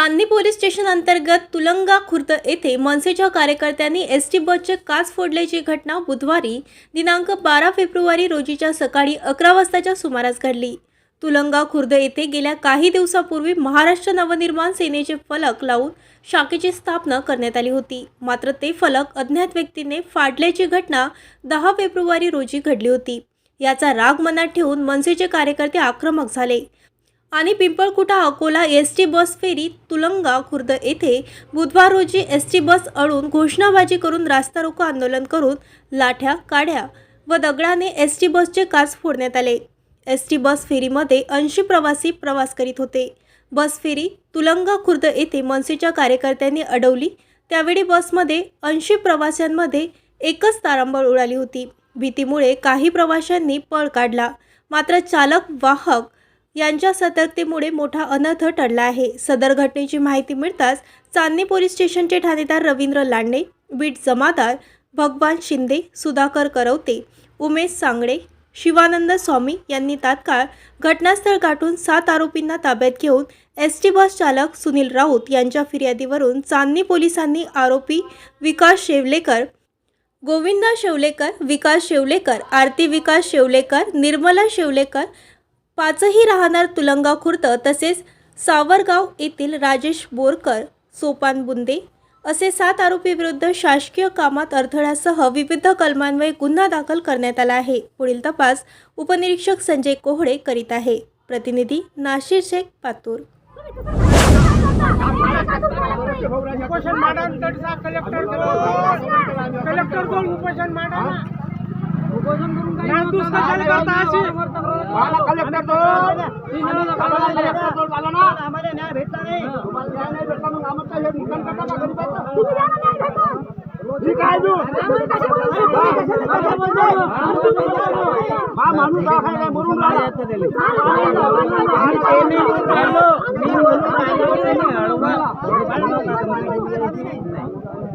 चांदणी police station अंतर्गत तुलंगा खुर्द येथे मनसेच्या कार्यकर्त्यांनी एस टी बसचे काच फोडल्याची घटना बुधवारी दिनांक बारा फेब्रुवारी रोजीच्या सकाळी अकरा वाजताच्या सुमारास घडली. तुलंगा खुर्द येथे गेल्या काही दिवसापूर्वी महाराष्ट्र नवनिर्माण सेनेचे फलक लावून शाखेची स्थापना करण्यात आली होती. मात्र ते फलक अज्ञात व्यक्तीने फाडल्याची घटना दहा फेब्रुवारी रोजी घडली होती. याचा राग मनात ठेवून मनसेचे कार्यकर्ते आक्रमक झाले. आणि Pimpalkuta Akola S T bus फेरी तुलंगा खुर्द येथे बुधवार रोजी एस टी बस अडून घोषणाबाजी करून रास्ता रोको आंदोलन करून लाठ्या काढ्या व दगडाने एस टी बसचे काच फोडण्यात आले. एस टी बस फेरीमध्ये ऐंशी प्रवासी प्रवास करीत होते. बस फेरी तुलंगा खुर्द येथे मनसेच्या कार्यकर्त्यांनी अडवली. त्यावेळी बसमध्ये ऐंशी प्रवाशांमध्ये एकच तारांबळ उडाली होती. भीतीमुळे काही प्रवाशांनी पळ काढला. मात्र चालक वाहक यांच्या सतर्कतेमुळे मोठा अनर्थ टळला आहे. सदर घटनेची माहिती मिळताच चांदणी पोलीस स्टेशनचे ठाणेदार रवींद्र लांडे बीट जमादार भगवान शिंदे सुधाकर करवते उमेश सांगडे शिवानंद स्वामी यांनी तात्काळ घटनास्थळ गाठून सात आरोपींना ताब्यात घेऊन एस टी बस चालक सुनील राऊत यांच्या फिर्यादीवरून चांदणी पोलिसांनी आरोपी विकास शेवलेकर गोविंदा शेवलेकर विकास शेवलेकर आरती विकास शेवलेकर निर्मला शेवलेकर पाचही राहणार तुलंगा खुर्द तसेच सावरगाव येथील राजेश बोरकर सोपान बुंदे असे सात आरोपीविरुद्ध शासकीय कामात अडथळ्यासह विविध कलमान्वये गुन्हा दाखल करण्यात आला आहे. पुढील तपास उपनिरीक्षक संजय कोहळे करीत आहे. प्रतिनिधी नाशिर शेख पातूर. उपोषण मांडा कलेक्टर कलेक्टर आम्हाला न्याय भेटला नाही हे हा माणूस आहे, मरून राहिला.